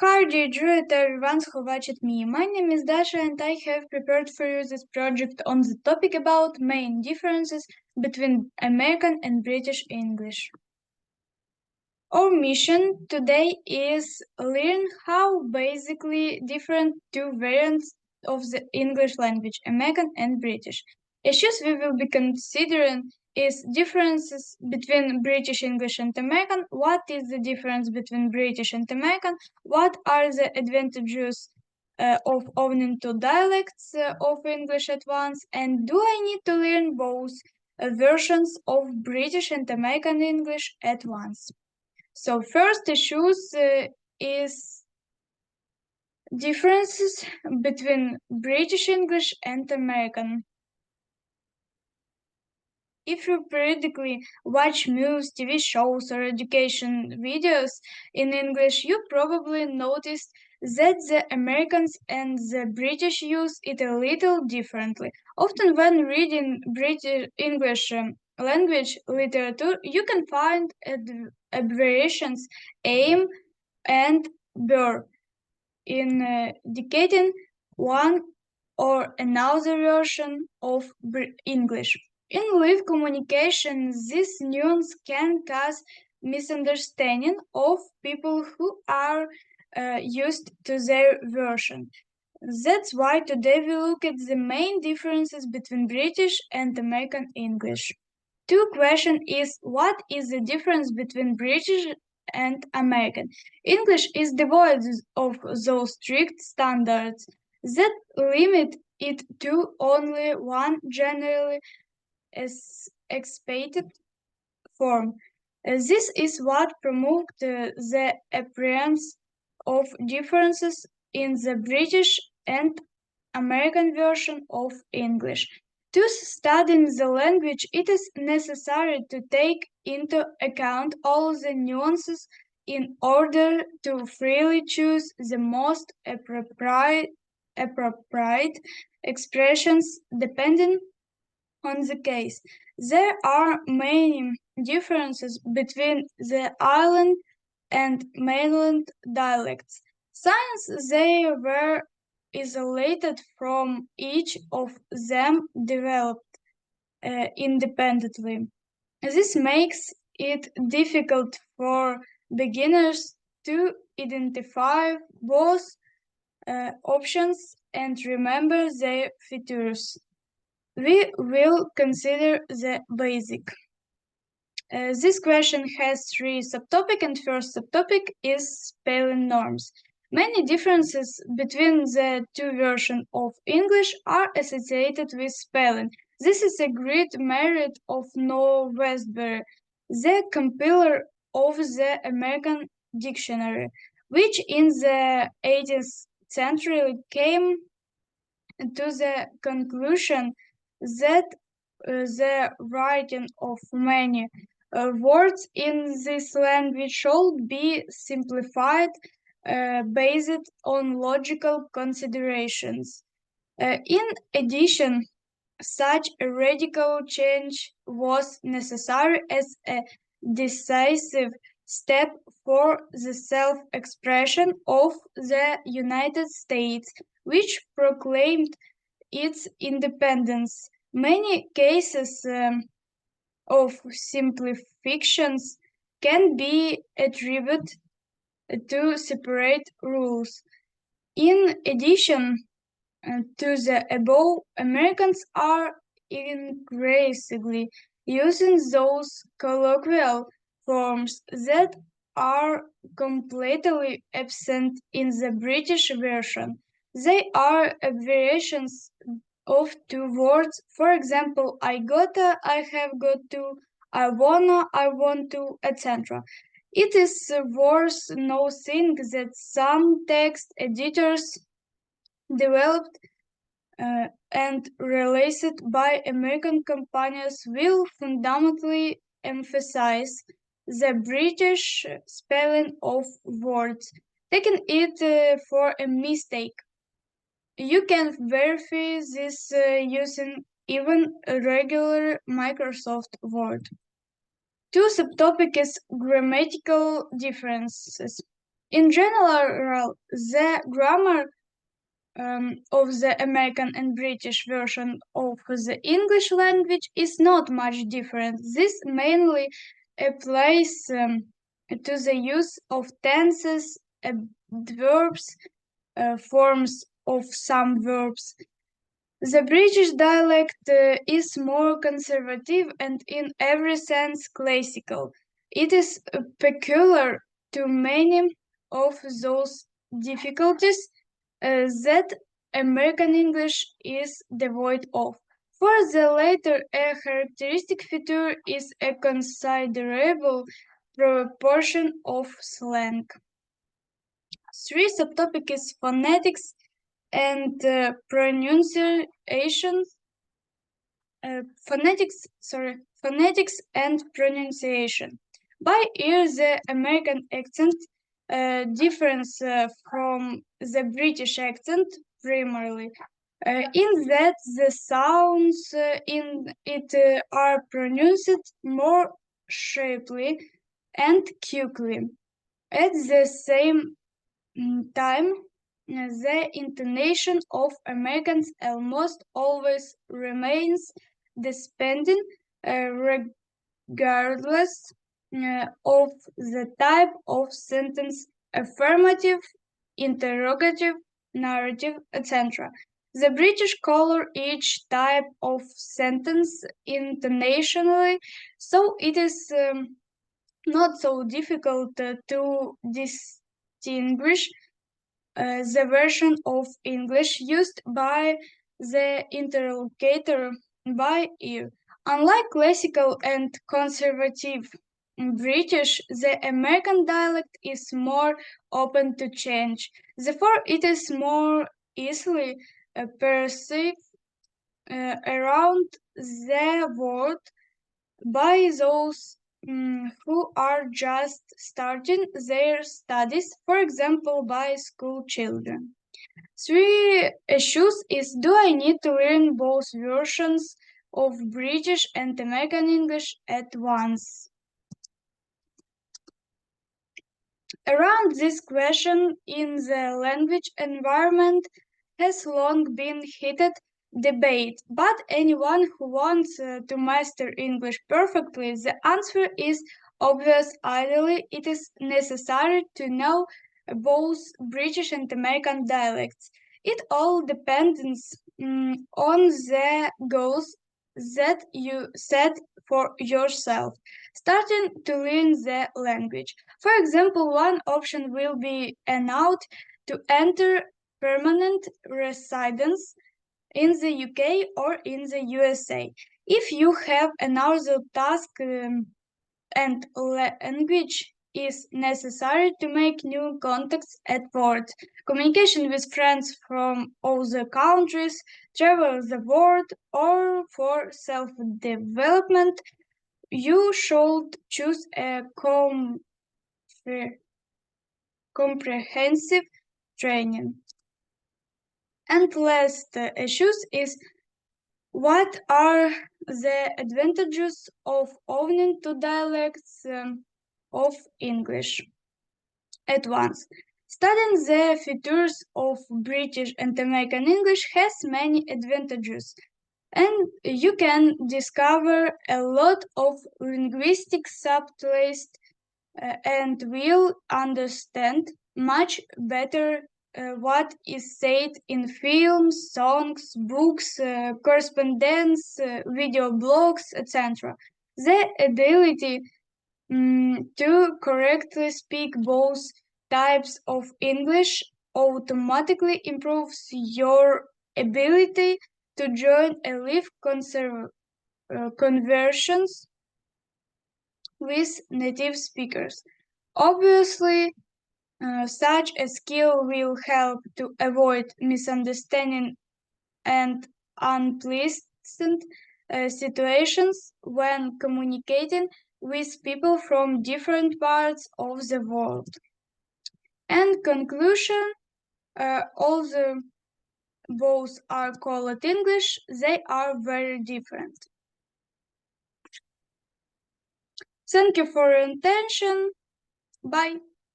Hi dear Drew and everyone who watched me. My name is Dasha and I have prepared for you this project on the topic about main differences between American and British English. Our mission today is learn how basically different two variants of the English language, American and British. Issues we will be considering is differences between British English and American. What is the difference between British and American? What are the advantages uh, of owning two dialects uh, of English at once? And do I need to learn both uh, versions of British and American English at once? So first issues uh, is differences between British English and American. If you periodically watch movies, TV shows, or education videos in English, you probably noticed that the Americans and the British use it a little differently. Often, when reading British English um, language literature, you can find abbreviations aim and BER in uh, indicating one or another version of English. In live communication, this nuance can cause misunderstanding of people who are uh, used to their version. That's why today we look at the main differences between British and American English. Two question is what is the difference between British and American? English is devoid of those strict standards that limit it to only one generally as expected form. Uh, this is what promoted the appearance of differences in the British and American version of English. To study the language, it is necessary to take into account all the nuances in order to freely choose the most appropriate, appropriate expressions depending on the case. There are many differences between the island and mainland dialects. Since they were isolated from each of them developed uh, independently. This makes it difficult for beginners to identify both uh, options and remember their features we will consider the basic. Uh, this question has three subtopics and first subtopic is spelling norms. Many differences between the two versions of English are associated with spelling. This is a great merit of Noah Westbury, the compiler of the American Dictionary, which in the 18th century came to the conclusion that uh, the writing of many uh, words in this language should be simplified uh, based on logical considerations. In addition, such a radical change was necessary as a decisive step for the self-expression of the United States, which proclaimed its independence. Many cases um, of simplifications can be attributed to separate rules. In addition uh, to the above, Americans are increasingly using those colloquial forms that are completely absent in the British version. They are abbreviations of two words. For example, I gotta, I have got to, I wanna, I want to, etc. It is worth noting that some text editors developed uh, and released by American companies will fundamentally emphasize the British spelling of words, taking it uh, for a mistake. You can verify this uh, using even a regular Microsoft Word. Two subtopics grammatical differences. In general, the grammar um, of the American and British version of the English language is not much different. This mainly applies um, to the use of tenses, adverbs, uh, forms of some verbs. The British dialect uh, is more conservative and in every sense classical. It is uh, peculiar to many of those difficulties uh, that American English is devoid of. For the latter, a characteristic feature is a considerable proportion of slang. Three subtopic is phonetics and uh, pronunciation. Uh, phonetics, sorry, phonetics and pronunciation. By ear, the American accent uh, difference uh, from the British accent primarily uh, in that the sounds uh, in it are pronounced more sharply and quickly. At the same mm, time, the intonation of Americans almost always remains dependent regardless uh, of the type of sentence affirmative, interrogative, narrative, etc. The British color each type of sentence internationally, so it is um, not so difficult uh, to distinguish uh, the version of English used by the interlocutor by ear. Unlike classical and conservative British, the American dialect is more open to change. Therefore, it is more easily uh, perceived uh, around the world by those um, who are just starting their studies, for example, by school children. Three issues is do I need to learn both versions of British and American English at once? Around this question in the language environment has long been heated debate, but anyone who wants uh, to master English perfectly, the answer is obvious. Ideally, it is necessary to know both British and American dialects. It all depends um, on the goals that you set for yourself, starting to learn the language. For example, one option will be an out to enter permanent residence in the UK or in the USA. If you have another task um, and language is necessary to make new contacts at port, communication with friends from other countries, travel the world, or for self-development, you should choose a com comprehensive training. And last issues is what are the advantages of owning two dialects um, of English at once? Studying the features of British and American English has many advantages, and you can discover a lot of linguistic subtleties uh, and will understand much better what is said in films, songs, books, uh, correspondence, uh, video blogs, etc. The ability um, to correctly speak both types of English automatically improves your ability to join a live uh, conversions with native speakers. Obviously, uh, such a skill will help to avoid misunderstanding and unpleasant uh, situations when communicating with people from different parts of the world. And conclusion, uh, although both are called English, they are very different. Thank you for your attention. Bye.